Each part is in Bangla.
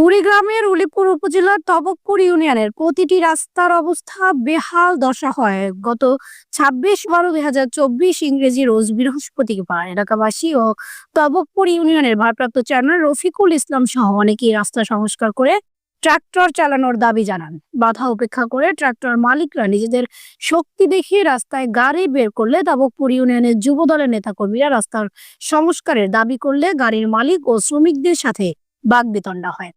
কুড়িগ্রামের উলিপুর উপজেলার তবকপুর ইউনিয়নের প্রতিটি রাস্তার অবস্থা বেহাল দশা হয়। গত ছাব্বিশ বারো দুই হাজার চব্বিশ ইংরেজি রোজ বৃহস্পতিবার এলাকাবাসী ও তবকপুর ইউনিয়নের ভারপ্রাপ্ত চেয়ারম্যান রফিকুল ইসলাম সহ অনেকেই রাস্তা সংস্কার করে ট্রাক্টর চালানোর দাবি জানান। বাধা উপেক্ষা করে ট্রাক্টর মালিকরা নিজেদের শক্তি দেখিয়ে রাস্তায় গাড়ি বের করলে তবকপুর ইউনিয়নের যুব দলের নেতাকর্মীরা রাস্তার সংস্কারের দাবি করলে গাড়ির মালিক ও শ্রমিকদের সাথে বাগবিতণ্ডা হয়।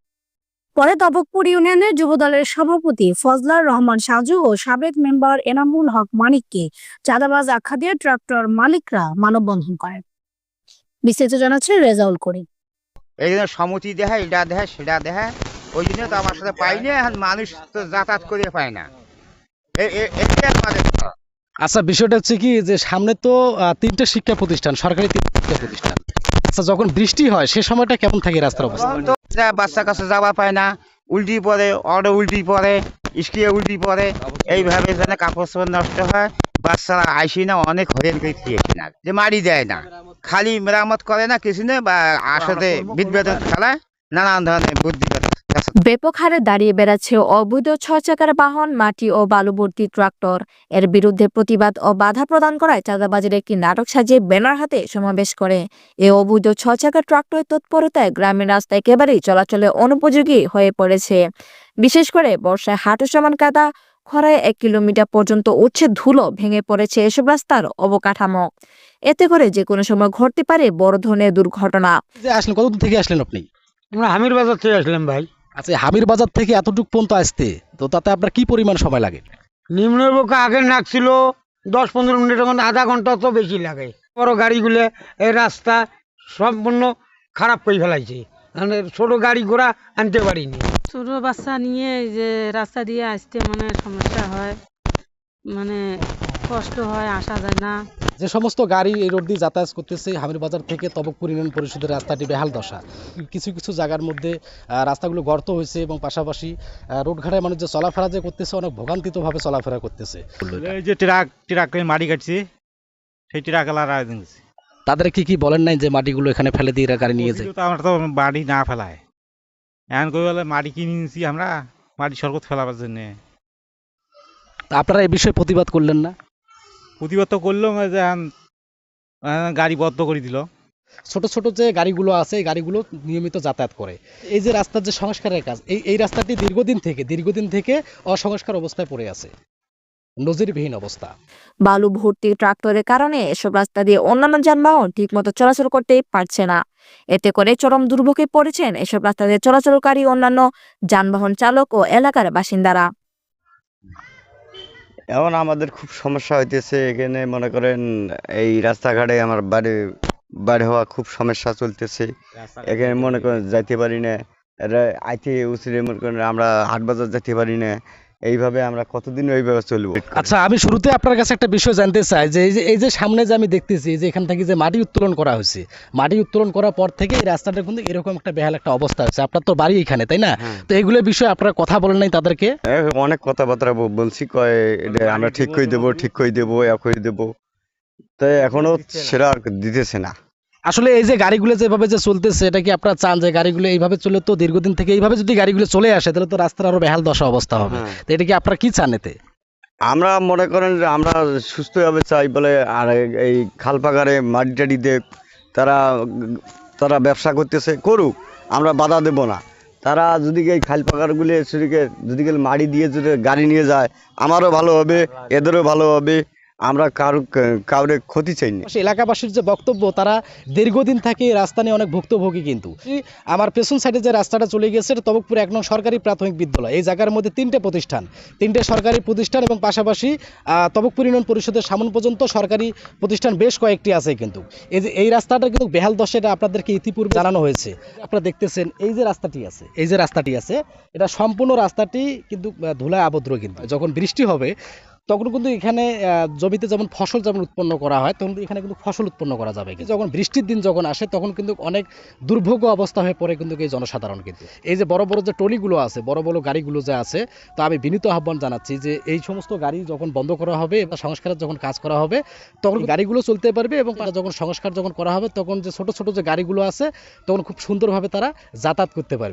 পরে তবকপুর ইউনিয়নের যুবদলের সভাপতি ফজলার রহমান সাজু ও সাবেক মেম্বার এনামুল হক মানিককে চাঁদাবাজ আখ্যা দিয়ে ট্রাক্টর মালিকরা মানববন্ধন করেন। বিস্তারিত জানাচ্ছে রেজাউল করিম। এই সমতি এটা সেটা ওই জন্য তো আমার সাথে পাইনি এখন মানুষ তো যাতায়াত করে পায় না। আচ্ছা বিষয়টা হচ্ছে কি যে সামনে তো তিনটে শিক্ষা প্রতিষ্ঠান সরকারি তিনটে শিক্ষা প্রতিষ্ঠান। আচ্ছা যখন বৃষ্টি হয় সে সময়টা কেমন থাকে রাস্তার অবস্থা? যা বাচ্চা কাছে যাওয়া পায় না। উল্টি পরে অটো উল্টি পরে স্কিয়ে উল্টি পরে এইভাবে যেন কাপড় চোপড় নষ্ট হয়। বাচ্চারা আইসি না অনেক হরেন করে খেয়েছি না। যে মারি দেয় না। খালি মেরামত করে না কিছু না বা আসলে বিদ্বেদন খেলায় নানান ধরনের বুদ্ধি ব্যাপক হারে দাঁড়িয়ে বেড়াচ্ছে অবৈধ ছয় চাকার বাহন মাটি ও বালুভর্তি ট্রাক্টর। এর বিরুদ্ধে প্রতিবাদ ও বাধা প্রদান করায় চাঁদাবাজের একটি নাটক সাজিয়ে ব্যানার হাতে সমাবেশ করে। এ অবৈধ ছয় চাকার ট্রাক্টরের তৎপরতায় গ্রামীণ রাস্তা একেবারেই চলাচলে অনুপযোগী হয়ে পড়েছে। বিশেষ করে বর্ষায় হাঁটু সমান কাদা খরায় এক কিলোমিটার পর্যন্ত উচ্ছে ধুলো ভেঙে পড়েছে এসব রাস্তার অবকাঠামো। এতে করে যে কোনো সময় ঘটতে পারে বড় ধরনের দুর্ঘটনা। আসলেন কত থেকে আসলেন আপনি? আমরা হামির বাজার থেকে আসলাম ভাই। আচ্ছা হামির বাজার থেকে এতটুকু পর্যন্ত আসতে তো তাতে আপনার কি পরিমাণ সময় লাগে? নিম্নের পক্ষে আগে নাকছিল দশ পনেরো মিনিটের মধ্যে আধা ঘণ্টা তো বেশি লাগে। বড় গাড়িগুলো এই রাস্তা সম্পূর্ণ খারাপ করে ফেলাইছে। মানে ছোট গাড়ি ঘোড়া আনতে পারিনি। ছোট বাচ্চা নিয়ে এই যে রাস্তা দিয়ে আসতে মানে সমস্যা হয়। মানে কষ্ট হয় আসা যায় না। যে সমস্ত গাড়ি এই রোড দিয়ে যাতায়াত করতেছে হামির বাজার থেকে তবকপুর ইউনিয়ন পরিষদের রাস্তাটি বেহাল দশা। কিছু কিছু জায়গার মধ্যে রাস্তাগুলো গর্ত হয়েছে এবং পাশাপাশি রোডঘাটে মানুষ যে চলাফেরা যে করতেছে অনেক ভোগান্তিতভাবে চলাফেরা করতেছে। এই যে ট্রাক ট্রাকে মাটি কাটছে সেই ট্রাক তাদের কি কি বলেন নাই যে মাটিগুলো এখানে ফেলে দিয়ে গাড়ি নিয়ে যায়? আমরা তো বাড়ি না ফেলায়। এখন কই বলে মাটি কিনে নিয়েছি আমরা মাটি সরকত ফেলাবার জন্য। আপনারা এই বিষয়ে প্রতিবাদ করলেন না? প্রতিবাদ তো করল যে গাড়ি বদ্ধ করে দিল। ছোট ছোট যে গাড়িগুলো আছে এই গাড়িগুলো নিয়মিত যাতায়াত করে। এই যে রাস্তার যে সংস্কারের কাজ এই এই রাস্তাটি দীর্ঘদিন থেকে দীর্ঘদিন থেকে অসংস্কার অবস্থায় পড়ে আছে। নজিরবিহীন অবস্থা। বালু ভর্তি ট্রাক্টরের কারণে এসব রাস্তা দিয়ে অন্যান্য যানবাহন ঠিকমতো চলাচল করতে পারছে না। এতে করে চরম দুর্ভোগে পড়েছেন এসব রাস্তা দিয়ে চলাচলকারী অন্যান্য যানবাহন চালক ও এলাকার বাসিন্দারা। এখন আমাদের খুব সমস্যা হইতেছে এখানে মনে করেন এই রাস্তাঘাটে আমার বাড়ি বাড়ি হওয়া খুব সমস্যা চলতেছে। এখানে মনে করেন যাইতে পারি না। আইতে উচিরে মনে করেন আমরা হাট বাজার যেতে পারি না। এইভাবে আমরা কতদিন এইভাবে চলবো? আচ্ছা আমি শুরুতে আপনার কাছে একটা বিষয় জানতে চাই যে এই যে এই যে সামনে যে আমি দেখতেছি যে এখান থেকে যে মাটি উত্তোলন করা হয়েছে মাটি উত্তোলন করার পর থেকে এই রাস্তাটা কিন্তু এরকম একটা বেহাল একটা অবস্থা আছে। আপনার তো বাড়ি এখানে তাই না? হ্যাঁ। তো এগুলো বিষয়ে আপনারা কথা বলেন নাই তাদেরকে? অনেক কথাবার্তা বলছি কয় আমরা ঠিক করে দেবো ঠিক করে দেবো এ করে দেবো। তাই এখনও সেটা আর দিতেছে না। আসলে এই যে গাড়িগুলো যেভাবে যে চলতেছে এটা কি আপনারা চান যে গাড়িগুলো এইভাবে চলে তো দীর্ঘদিন থেকে এইভাবে যদি গাড়িগুলো চলে আসে তাহলে তো রাস্তার আরও বেহাল দশা অবস্থা হবে। হ্যাঁ। তো এটা কি আপনারা কি চান এতে? আমরা মনে করেন যে আমরা সুস্থভাবে চাই বলে আর এই খাল পাকারে মাটি টাটি দেখ তারা তারা ব্যবসা করতেছে করুক আমরা বাধা দেব না। তারা যদি এই খাল পাকারগুলি সেদিকে যদি মাটি দিয়ে যদি গাড়ি নিয়ে যায় আমারও ভালো হবে এদেরও ভালো হবে। আমরা কারও, কাউরে ক্ষতি চাই না। এলাকাবাসীর যে বক্তব্য, তারা দীর্ঘদিন থাকে রাস্তা নিয়ে অনেক ভুক্তভোগী কিন্তু। আমার পেছন সাইডে যে রাস্তাটা চলে গেছে তবকপুর এক নং সরকারি প্রাথমিক বিদ্যালয়। এই জায়গার মধ্যে তিনটে প্রতিষ্ঠান, তিনটে সরকারি প্রতিষ্ঠান এবং পাশাপাশি তবকপুর ইউনিয়ন পরিষদের সামন পর্যন্ত সরকারি প্রতিষ্ঠান বেশ কয়েকটি আছে কিন্তু। এই যে, এই রাস্তাটা কিন্তু বেহাল দশা, এটা আপনাদেরকে ইতিপূর্বে জানানো হয়েছে। আপনারা দেখতেছেন, এই যে রাস্তাটি আছে, এই যে রাস্তাটি আছে, এটা সম্পূর্ণ রাস্তাটি কিন্তু ধুলায় আবদ্র কিন্তু। যখন বৃষ্টি হবে তখন কিন্তু এখানে জমিতে যেমন ফসল যেমন উৎপন্ন করা হয়, তখন এখানে কিন্তু ফসল উৎপন্ন করা যাবে কিন্তু। যখন বৃষ্টির দিন যখন আসে, তখন কিন্তু অনেক দুর্ভোগ অবস্থা হয়ে পড়ে কিন্তু এই জনসাধারণ কিন্তু। এই যে বড় বড় যে টলিগুলো আছে, বড় বড় গাড়িগুলো যে আছে, তো আমি বিনীত আহ্বান জানাচ্ছি যে এই সমস্ত গাড়ি যখন বন্ধ করা হবে বা সংস্কারের যখন কাজ করা হবে, তখন গাড়িগুলো চলতে পারবে এবং তারা যখন সংস্কার যখন করা হবে, তখন যে ছোট ছোট যে গাড়িগুলো আছে, তখন খুব সুন্দরভাবে তারা যাতায়াত করতে পারবে।